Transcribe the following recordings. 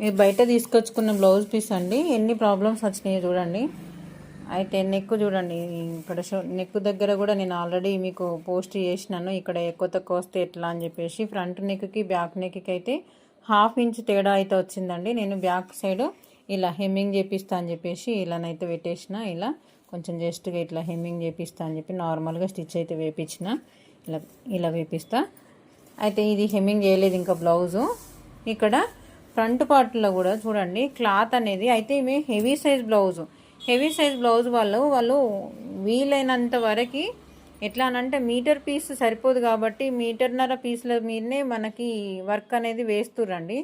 మీరు బయట తీసుకొచ్చుకున్న blouse piece అండి. ఎన్ని ప్రాబ్లమ్స్ వచ్చినాయో చూడండి. అయితే నెక్ చూడండి. ఇక్కడ షో నెక్ దగ్గర కూడా నేను ఆల్రెడీ మీకు పోస్ట్ చేసినాను. ఇక్కడ ఎక్కువ తక్కువ వస్తే ఎట్లా అని చెప్పేసి. ఫ్రంట్ నెక్కి బ్యాక్ నెక్కి అయితే హాఫ్ ఇంచ్ తేడా అయితే వచ్చిందండి. నేను బ్యాక్ సైడ్ ఇలా హెమ్మింగ్ చేపిస్తా అని చెప్పేసి ఇలానైతే పెట్టేసిన. ఇలా కొంచెం జస్ట్గా ఇట్లా హెమ్మింగ్ చేపిస్తా అని చెప్పి నార్మల్గా స్టిచ్ అయితే వేపించిన. ఇలా ఇలా వేపిస్తా. అయితే ఇది హెమ్మింగ్ చేయలేదు ఇంకా బ్లౌజు ఇక్కడ ఫ్రంట్ పార్ట్లో కూడా చూడండి క్లాత్ అనేది అయితే ఇవి heavy size blouse. Heavy size blouse వాళ్ళు వాళ్ళు వీలైనంత వరకు ఎట్లా అనంటే మీటర్ పీస్ సరిపోదు కాబట్టి మీటర్న్నర పీస్ల మీదనే మనకి వర్క్ అనేది వేస్తుర్రండి.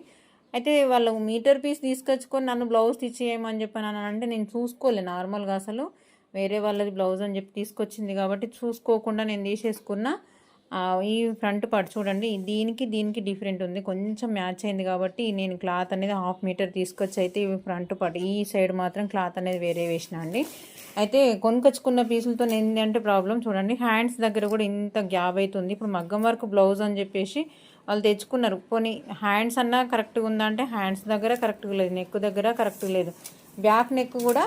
అయితే వాళ్ళు మీటర్ పీస్ తీసుకొచ్చుకొని నన్ను బ్లౌజ్ స్టిచ్ చేయమని చెప్పాను అంటే నేను చూసుకోలే నార్మల్గా అసలు. వేరే వాళ్ళది బ్లౌజ్ అని చెప్పి తీసుకొచ్చింది కాబట్టి చూసుకోకుండా నేను తీసేసుకున్నా. ఈ ఫ్రంట్ పార్ట్ చూడండి. దీనికి దీనికి డిఫరెంట్ ఉంది. కొంచెం మ్యాచ్ అయింది కాబట్టి నేను క్లాత్ అనేది హాఫ్ మీటర్ తీసుకొచ్చి అయితే ఈ ఫ్రంట్ పార్ట్. ఈ సైడ్ మాత్రం క్లాత్ అనేది వేరే వేసిన అండి. అయితే కొనుకొచ్చుకున్న పీసులతో ఏంటంటే ప్రాబ్లం చూడండి. హ్యాండ్స్ దగ్గర కూడా ఇంత గ్యాప్ అవుతుంది ఇప్పుడు మగ్గం వర్క్ బ్లౌజ్ అని చెప్పేసి వాళ్ళు తెచ్చుకున్నారు. పోనీ హ్యాండ్స్ అన్నా కరెక్ట్గా ఉందా అంటే హ్యాండ్స్ దగ్గర కరెక్ట్గా లేదు. నెక్ దగ్గర కరెక్ట్గా లేదు. బ్యాక్ నెక్ కూడా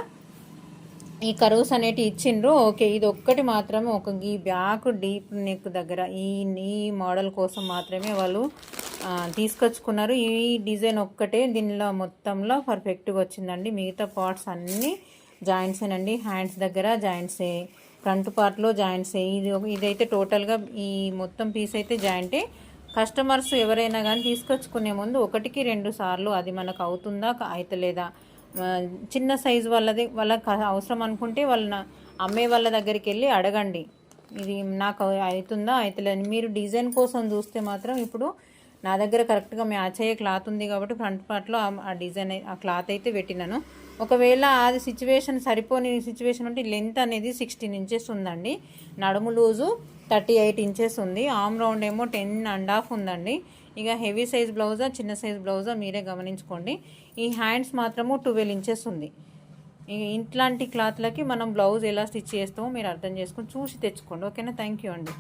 ఈ కరోస్ అనేటి ఇచ్చిండ్రు. ఓకే ఇది ఒక్కటి మాత్రమే ఒక ఈ బ్యాక్ డీప్ నెక్ దగ్గర ఈ ఈ మోడల్ కోసం మాత్రమే వాళ్ళు తీసుకొచ్చుకున్నారు. ఈ డిజైన్ ఒక్కటే దీనిలో మొత్తంలో పర్ఫెక్ట్గా వచ్చిందండి. మిగతా పార్ట్స్ అన్నీ జాయింట్సేనండి. హ్యాండ్స్ దగ్గర జాయింట్సే ఫ్రంట్ పార్ట్లో జాయింట్సే. ఇది ఇదైతే టోటల్గా ఈ మొత్తం పీస్ అయితే జాయింటే కస్టమర్స్ ఎవరైనా కానీ తీసుకొచ్చుకునే ముందు ఒకటికి రెండు సార్లు అది మనకు అవుతుందా అవుతలేదా చిన్న సైజు వాళ్ళది వాళ్ళకి అవసరం అనుకుంటే వాళ్ళ అమ్మే వాళ్ళ దగ్గరికి వెళ్ళి అడగండి. ఇది నాకు అవుతుందా అవుతలేదు మీరు డిజైన్ కోసం చూస్తే మాత్రం ఇప్పుడు నా దగ్గర కరెక్ట్గా మ్యాచ్ అయ్యే క్లాత్ ఉంది కాబట్టి ఫ్రంట్ పార్ట్లో ఆ- ఆ డిజైన్ ఆ క్లాత్ అయితే పెట్టినాను. ఒకవేళ అది సిచ్యువేషన్ సరిపోని సిచ్యువేషన్ ఉంటే లెంత్ అనేది సిక్స్టీన్ ఇంచెస్ ఉందండి. నడుము లూజు థర్టీ ఎయిట్ ఇంచెస్ ఉంది. ఆమ్ రౌండ్ ఏమో టెన్ అండ్ హాఫ్ ఉందండి. ఇక హెవీ సైజ్ బ్లౌజా చిన్న సైజ్ బ్లౌజా మీరే గమనించుకోండి. ఈ హ్యాండ్స్ మాత్రము ట్వెల్వ్ ఇంచెస్ ఉంది. ఇక ఇట్లాంటి క్లాత్లకి మనం బ్లౌజ్ ఎలా స్టిచ్ చేస్తామో మీరు అర్థం చేసుకొని చూసి తెచ్చుకోండి. ఓకేనా? థ్యాంక్ యూ అండి.